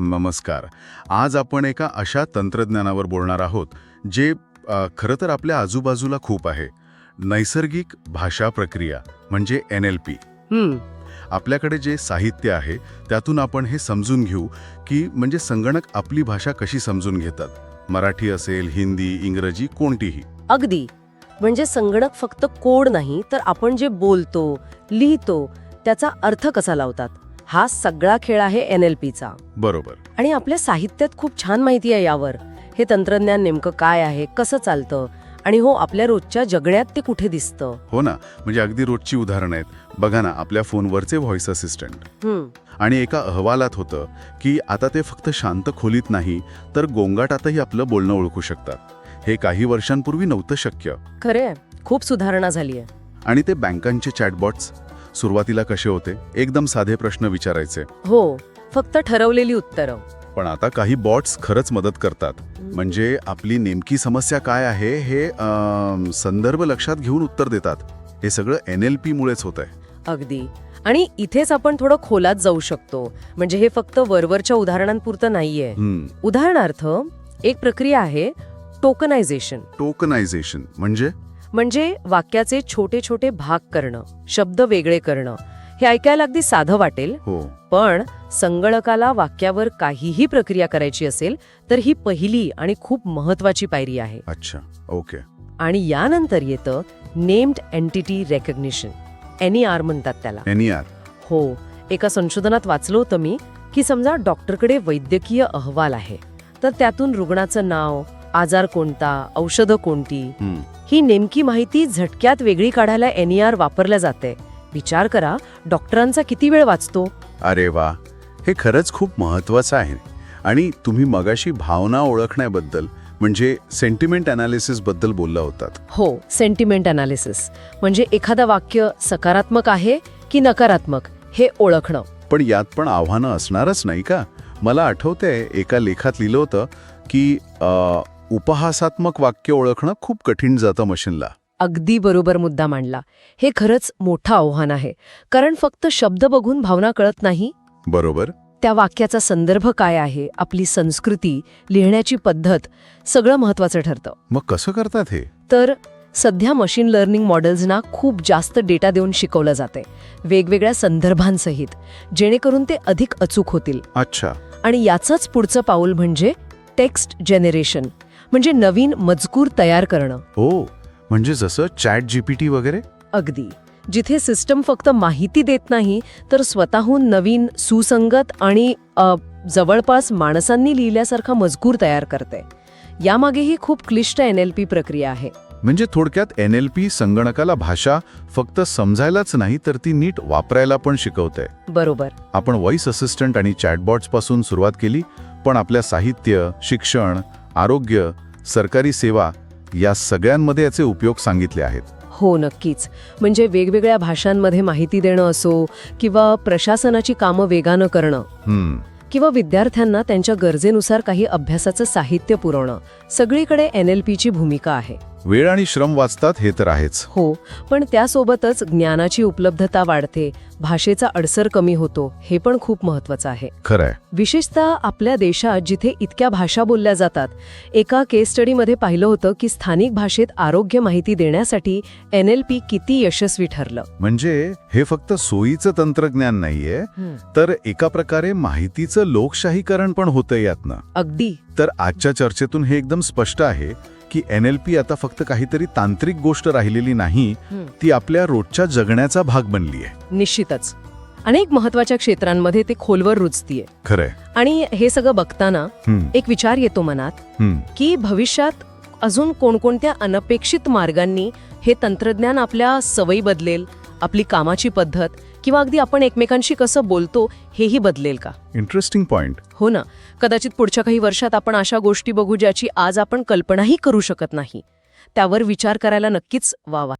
नमस्कार. आज आपण एका अशा तंत्रज्ञानावर बोलणार आहोत जे खरं तर आपल्या आजूबाजूला खूप आहे. नैसर्गिक भाषा प्रक्रिया म्हणजे एन एल पी. आपल्याकडे जे साहित्य आहे त्यातून आपण हे समजून घेऊ की म्हणजे संगणक आपली भाषा कशी समजून घेतात. मराठी असेल हिंदी इंग्रजी कोणतीही. अगदी. म्हणजे संगणक फक्त कोड नाही तर आपण जे बोलतो लिहितो त्याचा अर्थ कसा लावतात? हा सगळा खेळ आहे एन एल पीचा. बरोबर. आणि आपल्या साहित्यात खूप छान माहिती आहे यावर. हे तंत्रज्ञान नेमकं काय आहे कसं चालतं आणि हो आपल्या रोजच्या जगण्यात ते कुठे दिसतं? हो ना म्हणजे अगदी रोजची उदाहरणं आहेत. बघा ना आपल्या फोनवरचे व्हॉइस असिस्टंट. आणि एका अहवालात होतं की आता ते फक्त शांत खोलीत नाही तर गोंगाटातही आपलं बोलणं ओळखू शकतात. हे काही वर्षांपूर्वी नव्हतं शक्य. खरे. खूप सुधारणा झाली आहे आणि ते बँकांचे चॅटबॉट्स सुरुवातीला कसे होते? एकदम साधे प्रश्न विचारायचे. हो फक्त ठरवलेली उत्तरं. पण आता काही बॉट्स खरंच मदत करतात. म्हणजे आपली नेमकी समस्या काय आहे हे संदर्भ लक्षात घेऊन उत्तर देतात. हे सगळं एन एल पी मुळेच होत आहे अगदी. आणि इथेच आपण थोडं खोलात जाऊ शकतो. म्हणजे हे फक्त वरवरच्या उदाहरणांपुरतं नाहीये. उदाहरणार्थ एक प्रक्रिया आहे टोकनायझेशन टोकनायझेशन म्हणजे? म्हणजे वाक्याचे छोटे छोटे भाग करणं शब्द वेगळे करणं हे ऐकायला अगदी साधं वाटेल. हो. पण संगणकाला वाक्यावर काहीही प्रक्रिया करायची असेल तर ही पहिली आणि खूप महत्वाची पायरी आहे. अच्छा. ओके. आणि यानंतर येतं नेम्ड एन्टिटी रेकग्निशन. एनईआर म्हणतात त्याला. N R. हो. एका संशोधनात वाचलं होतं मी की समजा डॉक्टरकडे वैद्यकीय अहवाल आहे तर त्यातून रुग्णाचं नाव आजार कोणता औषधं कोणती? ही नेमकी माहिती झटक्यात वेगळी काढायला एनईआर वापरल्या जाते. विचार करा डॉक्टरांचा किती वेळ वाचतो? अरे वा हे खरंच खूप महत्वाचं आहे. आणि तुम्ही मगाशी भावना ओळखण्याबद्दल म्हणजे सेंटिमेंट अनालिसिसबद्दल बोलला होतात. हो सेंटिमेंट अनालिसिस म्हणजे एखादं वाक्य सकारात्मक आहे की नकारात्मक हे ओळखणं. पण यात पण आव्हानं असणारच नाही का? मला आठवतंय एका लेखात लिहिलं होतं की उपहासात्मक वाक्य ओळखणं खूप कठीण जातं मशीनला. अगदी बरोबर मुद्दा मांडला. हे खरंच मोठं आव्हान आहे. कारण फक्त शब्द बघून भावना कळत नाही? बरोबर. त्या वाक्याचा संदर्भ काय आहे? आपली संस्कृती लिहिण्याची पद्धत सगळं महत्वाचं ठरतं. मग कसं करतात हे? तर सध्या मशीन लर्निंग मॉडेल्सना खूप जास्त डेटा देऊन शिकवलं जाते वेगवेगळ्या संदर्भांसहित जेणेकरून ते अधिक अचूक होतील. अच्छा. आणि याचंच पुढचं पाऊल म्हणजे टेक्स्ट जेनेरेशन. म्हणजे नवीन मजकूर तयार करणं. ओ म्हणजे जसं चॅट जीपीटी वगैरे? अगदी. जिथे सिस्टम फक्त माहिती देत नाही तर स्वतःहून नवीन सुसंगत आणि अ, जवळपास माणसांनी लिहिल्यासारखा मजकूर तयार करते. यामागेही खूप क्लिष्ट एन एल पी प्रक्रिया आहे. म्हणजे थोडक्यात एन एल पी संगणकाला भाषा फक्त समजायलाच नाही तर ती नीट वापरायला पण शिकवते. बरोबर. आपण व्हॉइस असिस्टंट आणि चॅटबॉट्सपासून सुरुवात केली पण आपल्या साहित्य शिक्षण आरोग्य सरकारी सेवा या सगळ्यांमध्ये याचे उपयोग सांगितले आहेत. हो नक्कीच. म्हणजे वेगवेगळ्या भाषांमध्ये माहिती देणं असो किंवा प्रशासनाची कामं वेगानं करणं किंवा विद्यार्थ्यांना त्यांच्या गरजेनुसार काही अभ्यासाचं साहित्य पुरवणं सगळीकडे एन एल पीची भूमिका आहे. वेळ आणि श्रम वाचतात हे तर आहेच. हो पण त्यासोबतच ज्ञानाची उपलब्धता वाढते भाषेचा अडसर कमी होतो हे पण खूप महत्वाचं आहे. खरंय. विशेषतः आपल्या देशात जिथे इतक्या भाषा बोलल्या जातात एका केस स्टडीमध्ये पाहिलं होतं की स्थानिक भाषेत आरोग्य माहिती देण्यासाठी एन किती यशस्वी ठरलं. म्हणजे हे फक्त सोयीचं तंत्रज्ञान नाहीये तर एका प्रकारे माहितीचं लोकशाहीकरण पण होतं यातनं. अगदी. तर आजच्या चर्चेतून हे एकदम स्पष्ट आहे की एन एल पी आता फक्त काहीतरी तांत्रिक गोष्ट राहिलेली नाही ती आपल्या रोजच्या जगण्याचा भाग बनली आहे. निश्चितच. अनेक महत्त्वाच्या क्षेत्रांमध्ये ते खोलवर रुजतीये. खरंय. आणि हे सगळं बघताना एक विचार येतो मनात. की भविष्यात अजून कोणकोणत्या अनपेक्षित मार्गांनी हे तंत्रज्ञान आपल्या सवयी बदलेल आपली कामाची पद्धत किंवा अगदी आपण एकमेकांशी कसं बोलतो हेही बदलेल का? इंटरेस्टिंग पॉइंट हो ना. कदाचित पुढच्या काही वर्षात आपण अशा गोष्टी बघू ज्याची आज आपण कल्पनाही करू शकत नाही. त्यावर विचार करायला नक्कीच वावा.